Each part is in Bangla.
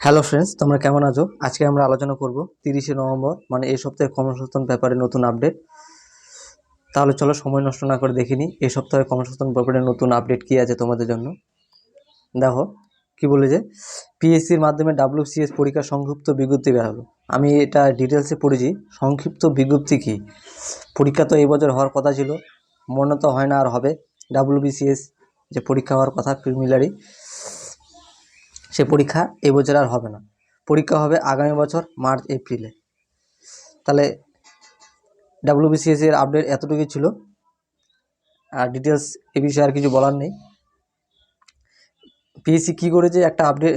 হ্যালো ফ্রেন্ডস তোমরা কেমন আছো? আজকে আমরা আলোচনা করব তিরিশে নভেম্বর মানে এই সপ্তাহে কর্মসংস্থান ব্যাপারে নতুন আপডেট তাহলে চলো সময় নষ্ট না করে দেখিনি এই সপ্তাহে কর্মসংস্থান ব্যাপারে নতুন আপডেট কী আছে তোমাদের জন্য। দেখো, কি বলে যে পিএসসির মাধ্যমে ডাব্লিউসিএস পরীক্ষার সংক্ষিপ্ত বিজ্ঞপ্তি বেরোলো আমি এটা ডিটেলসে পড়েছি, সংক্ষিপ্ত বিজ্ঞপ্তি কী? পরীক্ষা তো এই বছর হওয়ার কথা ছিল, মনে তো হয় না আর হবে। ডাব্লিউবিসিএস যে পরীক্ষা হওয়ার কথা প্রিমিলারি সে পরীক্ষা এই বছর আর হবে না। পরীক্ষা হবে আগামী বছর মার্চ, এপ্রিলে তাহলে ডাব্লিউবিসিএস এর আপডেট এতটুকুই ছিল। আর ডিটেলস এ বিষয়ে আর কিছু বলার নেই। পিএসসি কী করেছে একটা আপডেট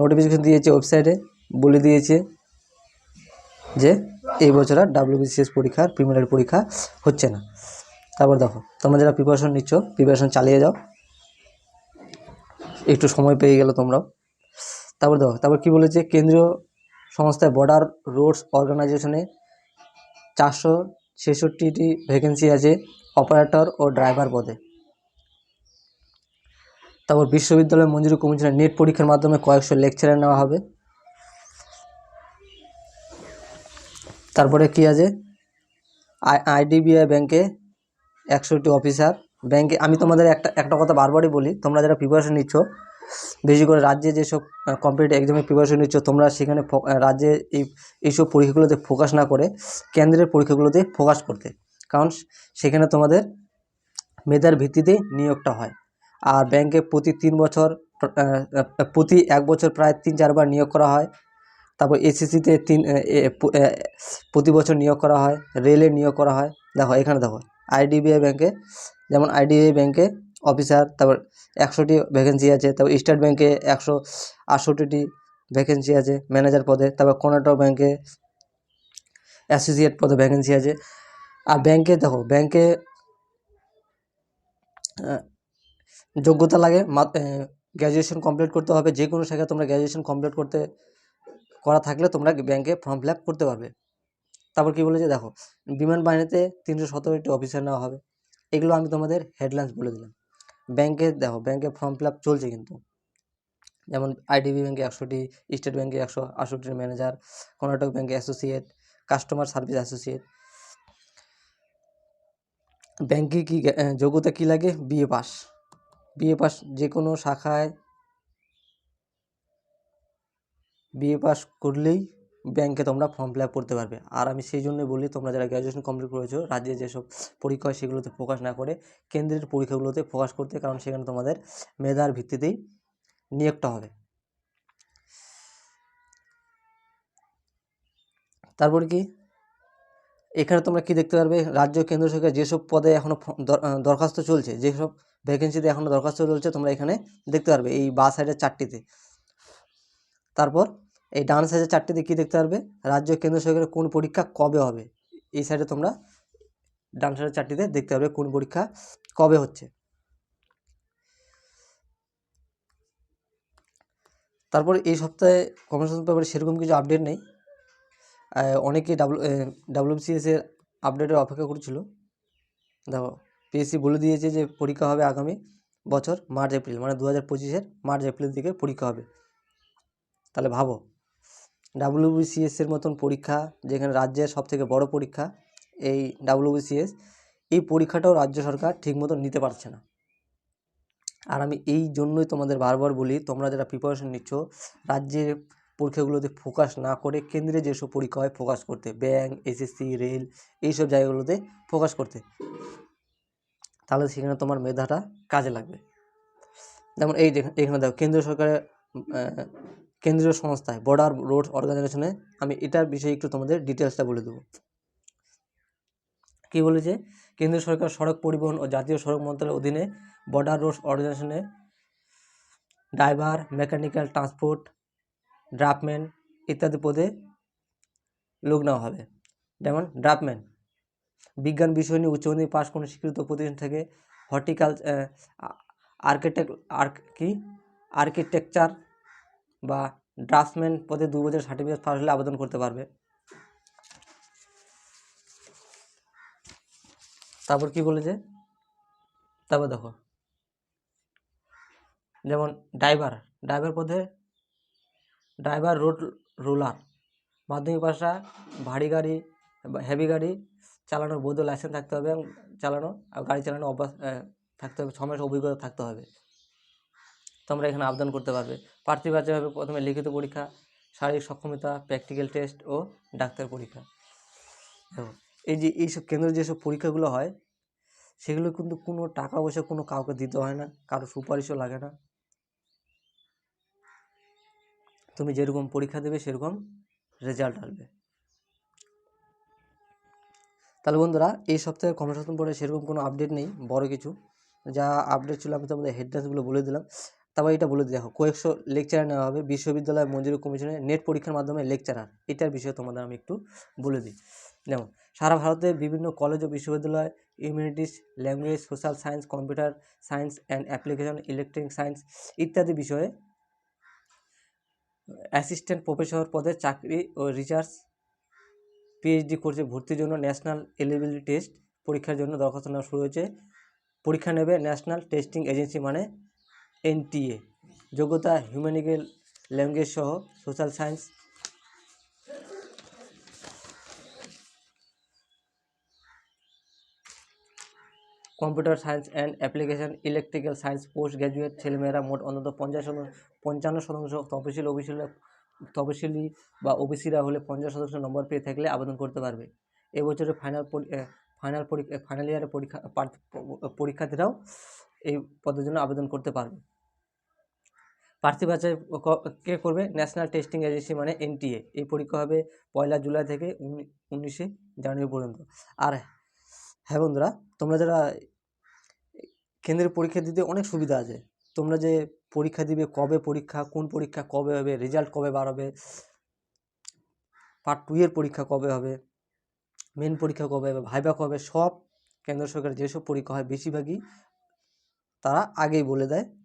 নোটিফিকেশন দিয়েছে ওয়েবসাইটে বলে দিয়েছে যে এই বছর আর ডাব্লিউবিসিএস পরীক্ষার প্রিমিনারি পরীক্ষা হচ্ছে না। তারপর দেখো, তোমরা যারা প্রিপারেশন নিচ্ছ প্রিপারেশন চালিয়ে যাও। একটু সময় পেয়ে গেলো তোমরাও। তারপর দেখো, তারপর কী বলেছে? কেন্দ্রীয় সংস্থায় বর্ডার রোডস অর্গানাইজেশনে চারশো ছেষট্টিটি ভ্যাকেন্সি আছে অপারেটর ও ড্রাইভার পদে। তারপর বিশ্ববিদ্যালয় মঞ্জুরি কমিশনের নেট পরীক্ষার মাধ্যমে কয়েকশো লেকচারার নেওয়া হবে। তারপরে কি আছে? আই, আইডিবিআই ব্যাংকে একশোটি অফিসার ব্যাংকে আমি তোমাদের একটা একটা কথা বারবারই বলি, তোমরা যারা প্রিপারেশন নিচ্ছ বেশি করে রাজ্যে যেসব কম্পিটিটিভ এক্সামের প্রিপারেশন নিচ্ছ, তোমরা সেখানে রাজ্যে এই, এইসব পরীক্ষাগুলোতে ফোকাস না করে কেন্দ্রের পরীক্ষাগুলোতে ফোকাস করতে। কারণ সেখানে তোমাদের মেধার ভিত্তিতে নিয়োগটা হয়। আর ব্যাংকে প্রতি তিন বছর প্রতি এক বছর প্রায় তিন চারবার নিয়োগ করা হয়। তারপর এসএসসিতে তিন প্রতি বছর নিয়োগ করা হয় রেলে নিয়োগ করা হয়। দেখো, এখানে দেখো আইডিবিআই ব্যাংকে যেমন আইডিবিআই ব্যাংকে অফিসার, তারপর একশোটি ভ্যাকেন্সি আছে, তারপর স্টেট ব্যাংকে একশো আটষট্টিটি ভ্যাকেন্সি আছে ম্যানেজার পদে, তারপর কর্ণাটক ব্যাংকে অ্যাসোসিয়েট পদে ভ্যাকেন্সি আছে। আর ব্যাংকে দেখো ব্যাংকে যোগ্যতা লাগে গ্র্যাজুয়েশন কমপ্লিট করতে হবে যে কোনো শাখায় তোমরা গ্র্যাজুয়েশন কমপ্লিট করতে, করা থাকলে তোমরা ব্যাংকে ফর্ম ফিল করতে পারবে। তারপর কি বলেছে, দেখো, বিমান বাহিনীতে তিনশো সতেরোটি অফিসার নেওয়া হবে, এগুলো আমি তোমাদের হেডলাইন্স বলে দিলাম। ব্যাংকে দেখো ব্যাংকে ফর্ম ফিল আপ চলছে কিন্তু। যেমন আইডিবি ব্যাংকে একশোটি স্টেট ব্যাংকে একশো আটষট্টি ম্যানেজার কর্ণাটক ব্যাংকে অ্যাসোসিয়েট কাস্টমার সার্ভিস অ্যাসোসিয়েট ব্যাংকে কি যোগ্যতা কী লাগে? বিএ পাস বিএ পাস যে কোনো শাখায় বিএ পাস করলেই ব্যাংকে তোমরা ফর্ম ফিল আপ করতে পারবে। আর আমি সেই জন্যই বলি, তোমরা যারা গ্র্যাজুয়েশন কমপ্লিট করেছ, রাজ্যে যেসব পরীক্ষা হয় সেগুলোতে ফোকাস না করে, কেন্দ্রের পরীক্ষাগুলোতে ফোকাস করতে, কারণ সেখানে তোমাদের মেধার ভিত্তিতেই নিয়োগটা হবে। তারপরে কি? এখানে তোমরা কি দেখতে পারবে? রাজ্য, কেন্দ্র সরকার যেসব পদে এখনও দরখাস্ত চলছে, যেসব ভ্যাকেন্সিতে এখনও দরখাস্ত চলছে, তোমরা এখানে দেখতে পারবে, এই বা সাইডের চারটিতে। তারপর এই ডান সাইডের চারটিতে কী দেখতে পারবে, রাজ্য কেন্দ্র সরকারের কোন পরীক্ষা কবে হবে? এই সাইডে তোমরা ডান সাইডের চারটিতে দেখতে পারবে কোন পরীক্ষা কবে হচ্ছে। তারপর এই সপ্তাহে কর্মসংস্থান ব্যাপারে সেরকম কিছু আপডেট নেই। অনেকে ডাব্লু এর আপডেটের অপেক্ষা করছিল। দেখো পিএসসি বলে দিয়েছে যে পরীক্ষা হবে আগামী বছর মার্চ, এপ্রিল মানে দু হাজার পঁচিশের মার্চ এপ্রিল দিকে পরীক্ষা হবে। তাহলে ভাবো ডাব্লিউবিসিএস এর মতন পরীক্ষা, যেখানে রাজ্যের সবথেকে বড় পরীক্ষা, এই ডাব্লিউবিসিএস এই পরীক্ষাটাও রাজ্য সরকার ঠিক মতো নিতে পারছে না। আর আমি এই জন্যই তোমাদের বারবার বলি, তোমরা যারা প্রিপারেশন নিচ্ছ, রাজ্যের পরীক্ষাগুলোতে ফোকাস না করে কেন্দ্রে যেসব পরীক্ষা হয় ফোকাস করতে ব্যাংক এসএসসি রেল এইসব জায়গাগুলোতে ফোকাস করতে। তাহলে সেখানে তোমার মেধাটা কাজে লাগবে। যেমন এই এখানে দেখো, কেন্দ্রীয় সরকারের কেন্দ্রীয় সংস্থায় বর্ডার রোড অর্গানাইজেশনে আমি এটার বিষয়ে একটু তোমাদের ডিটেলসটা বলে দেবো। কী বলেছে? কেন্দ্রীয় সরকার সড়ক পরিবহন ও জাতীয় সড়ক মন্ত্রণালয়ের অধীনে বর্ডার রোড অর্গানাইজেশনে ড্রাইভার মেকানিক্যাল ট্রান্সপোর্ট ড্রাফটম্যান ইত্যাদি পদে লোক নেওয়া হবে। যেমন ড্রাফটম্যান বিজ্ঞান বিষয় নিয়ে উচ্চ মাধ্যমিক পাশ কোনো স্বীকৃত প্রতিষ্ঠান থেকে হর্টিকালচার আর্কিটেক্ট আর কি? আর্কিটেকচার বা ড্রাফটসম্যান পদে দু বছর সার্টিফিকেট পাস হলে আবেদন করতে পারবে। তারপর কি বলেছে? তারপর দেখো। যেমন ড্রাইভার ড্রাইভার পদে ড্রাইভার রোড রোলার, মাধ্যমিক পাশা ভারী গাড়ি, হেভি গাড়ি চালানোর বৈধ লাইসেন্স থাকতে হবে এবং চালানো, গাড়ি চালানো অভ্যাস থাকতে হবে ছ মাস অভিজ্ঞতা থাকতে হবে। তোমরা এখানে আবেদন করতে পারবে। প্রার্থী হবে প্রথমে লিখিত পরীক্ষা, শারীরিক সক্ষমতা প্র্যাকটিক্যাল টেস্ট ও ডাক্তার পরীক্ষা। এই যে এইসব কেন্দ্রে যেসব পরীক্ষাগুলো হয়, সেগুলো কিন্তু কোনো টাকা পয়সা কোনো কাউকে দিতে হয় না, কারও সুপারিশও লাগে না। তুমি যেরকম পরীক্ষা দেবে, সেরকম রেজাল্ট আসবে। তাহলে বন্ধুরা, এই সপ্তাহে কর্মসংস্থান পরে সেরকম কোনো আপডেট নেই, বড় কিছু। যা আপডেট ছিল, আমি তোমাদের হেডলাইন্সগুলো বলে দিলাম। তারপর এটা বলে দেখো, কয়েকশো লেকচারার নেওয়া হবে, বিশ্ববিদ্যালয়, মঞ্জুরি কমিশনে নেট পরীক্ষার মাধ্যমে লেকচারার এটার বিষয়ে তোমাদের আমি একটু বলে দিই। যেমন, সারা ভারতে বিভিন্ন কলেজ ও বিশ্ববিদ্যালয় humanities language social science computer science and application electronic science ইত্যাদি বিষয়ে অ্যাসিস্ট্যান্ট প্রফেসর পদে চাকরি ও রিসার্চ পিএইচডি কোর্সে ভর্তির জন্য ন্যাশনাল এলিজিবিলিটি টেস্ট পরীক্ষার জন্য দরখাস্ত নেওয়া শুরু হয়েছে। পরীক্ষা নেবে ন্যাশনাল টেস্টিং এজেন্সি মানে এনটিএ, যোগ্যতা হিউম্যানিক্যাল ল্যাঙ্গুয়েজ সহ social science computer science and application electrical science post graduate ছেলেমেয়েরা মোট অন্তত পঞ্চাশ পঞ্চান্ন শতাংশ তপশিল ওবিসি তপশিলি বা ওবিসিরা হলে পঞ্চাশ শতাংশ নম্বর পেয়ে থাকলে আবেদন করতে পারবে। এবছরের ফাইনাল ফাইনাল পরীক্ষা ফাইনাল ইয়ারের পরীক্ষা পরীক্ষার্থীরাও এই পদের জন্য আবেদন করতে পারবে। প্রার্থী বাছাই ক- করবে? ন্যাশনাল টেস্টিং এজেন্সি মানে এনটিএ এই পরীক্ষা হবে পয়লা জুলাই থেকে উনি- উনিশে জানুয়ারি পর্যন্ত। আর হ্যাঁ বন্ধুরা, তোমরা যারা কেন্দ্রের পরীক্ষা দিতে অনেক সুবিধা আছে। তোমরা যে পরীক্ষা দিবে, কবে পরীক্ষা, কোন পরীক্ষা কবে হবে রেজাল্ট কবে বার হবে পার্ট টু এর পরীক্ষা কবে হবে মেন পরীক্ষা কবে হবে, ভাইবা কবে, সব কেন্দ্র সরকার যেসব পরীক্ষা হয়, বেশিরভাগই তারা আগেই বলে দেয়।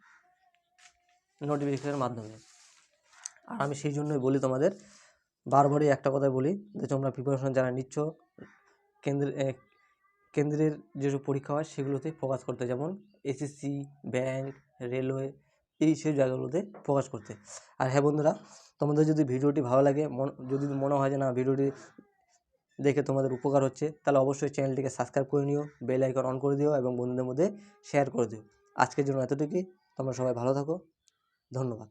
নোটিফিকেশনের মাধ্যমে। আর আমি সেই জন্যই বলি তোমাদের বারবারই একটা কথাই বলি যে তোমরা প্রিপারেশন যারা নিচ্ছ কেন্দ্রের এ, কেন্দ্রের যেসব পরীক্ষা হয় সেগুলোতে ফোকাস করতে। যেমন এসএসসি ব্যাংক রেলওয়ে এই সেই জায়গাগুলোতে ফোকাস করতে। আর হ্যাঁ বন্ধুরা তোমাদের যদি ভিডিওটি ভালো লাগে যদি মনে হয় যে না ভিডিওটি দেখে তোমাদের উপকার হচ্ছে তাহলে অবশ্যই চ্যানেলটিকে সাবস্ক্রাইব করে নিও বেল আইকন অন করে দিও এবং বন্ধুদের মধ্যে শেয়ার করে দিও। আজকের জন্য এতটুকুই। তোমরা সবাই ভালো থাকো। ধন্যবাদ।